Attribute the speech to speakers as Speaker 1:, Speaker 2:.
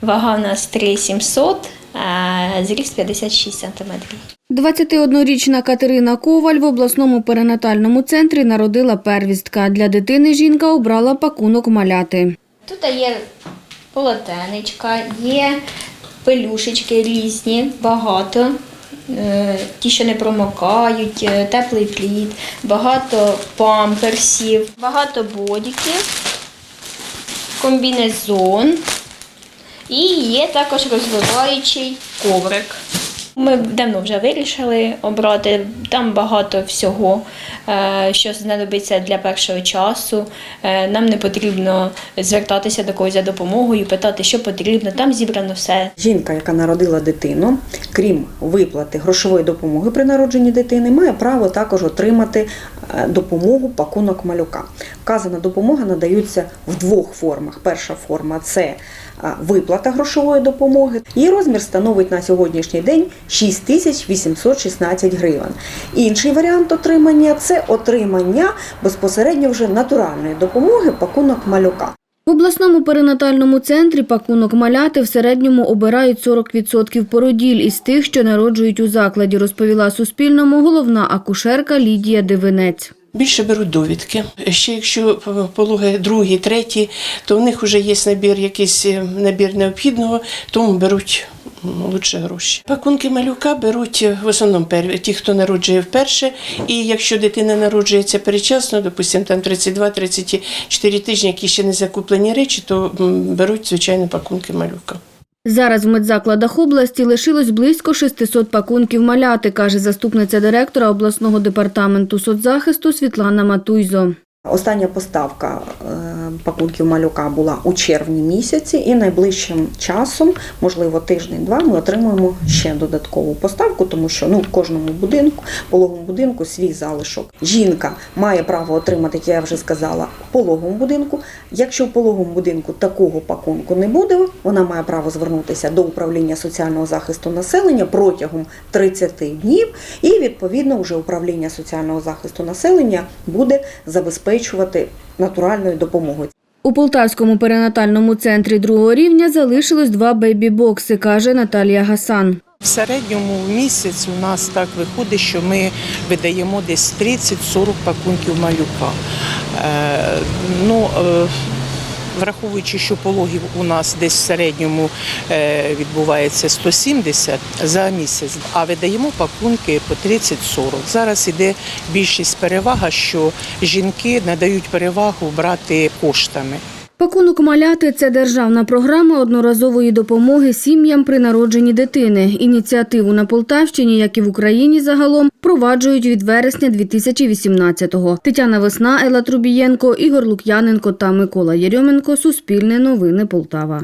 Speaker 1: Вага у нас 3700, а зріст 56 сантиметрів.
Speaker 2: 21-річна Катерина Коваль в обласному перинатальному центрі народила первістка. Для дитини жінка обрала пакунок маляти.
Speaker 1: Тут є полотенечка, є пелюшечки різні, багато. Е, Ті, що не промокають, е, теплий плід, багато памперсів, багато бодіків, комбінезон і є також розвиваючий коврик. Ми давно вже вирішили обрати. Там багато всього, е, що знадобиться для першого часу. Е, Нам не потрібно звертатися до когось за допомогою, питати, що потрібно. Там зібрано все.
Speaker 3: Жінка, яка народила дитину, крім виплати грошової допомоги при народженні дитини, має право також отримати е, допомогу пакунок малюка. Вказана допомога надаються в двох формах. Перша форма це виплата грошової допомоги. Її розмір становить на сьогоднішній день 6816 гривень. Інший варіант отримання це отримання безпосередньо вже натуральної допомоги пакунок малюка.
Speaker 2: В обласному перинатальному центрі пакунок маляти в середньому обирають 40% породіль із тих, що народжують у закладі, розповіла Суспільному головна акушерка Лідія Дивинець.
Speaker 4: Більше беруть довідки. Ще якщо пологи другі, треті, то в них вже є набір, якийсь набір необхідного, тому беруть лучше гроші. Пакунки малюка беруть е, в основному ті, хто народжує вперше. І якщо дитина народжується передчасно, допустимо, там 32-34 тижні, які ще не закуплені речі, то беруть звичайно пакунки малюка.
Speaker 2: Зараз в медзакладах області лишилось близько 600 пакунків маляти, каже заступниця директора обласного департаменту соцзахисту Світлана Матуйзо.
Speaker 3: Остання поставка е, пакунків малюка була у червні місяці, і найближчим часом, можливо, тиждень-два, ми отримуємо ще додаткову поставку, тому що ну в кожному будинку, пологовому будинку свій залишок. Жінка має право отримати, як я вже сказала, в пологовому будинку. Якщо в пологовому будинку такого пакунку не буде, вона має право звернутися до управління соціального захисту населення протягом 30 днів, і відповідно вже управління соціального захисту населення буде забезпечувати натуральною допомогою.
Speaker 2: У Полтавському перинатальному центрі другого рівня залишилось два бейбі-бокси, каже Наталія Гасан.
Speaker 5: В середньому в місяць у нас так виходить, що ми видаємо десь 30-40 пакунків малюка. Е, ну, е, враховуючи, що пологів у нас десь в середньому е, відбувається 170 за місяць, а видаємо пакунки по 30-40. Зараз іде більшість перевага, що жінки надають перевагу брати коштами.
Speaker 2: Пакунок маляти це державна програма одноразової допомоги сім'ям при народженні дитини. Ініціативу на Полтавщині, як і в Україні загалом, впроваджують від вересня 2018-го. Тетяна Весна, Елла Трубієнко, Ігор Лук'яненко та Микола Єрьоменко. Суспільне новини Полтава.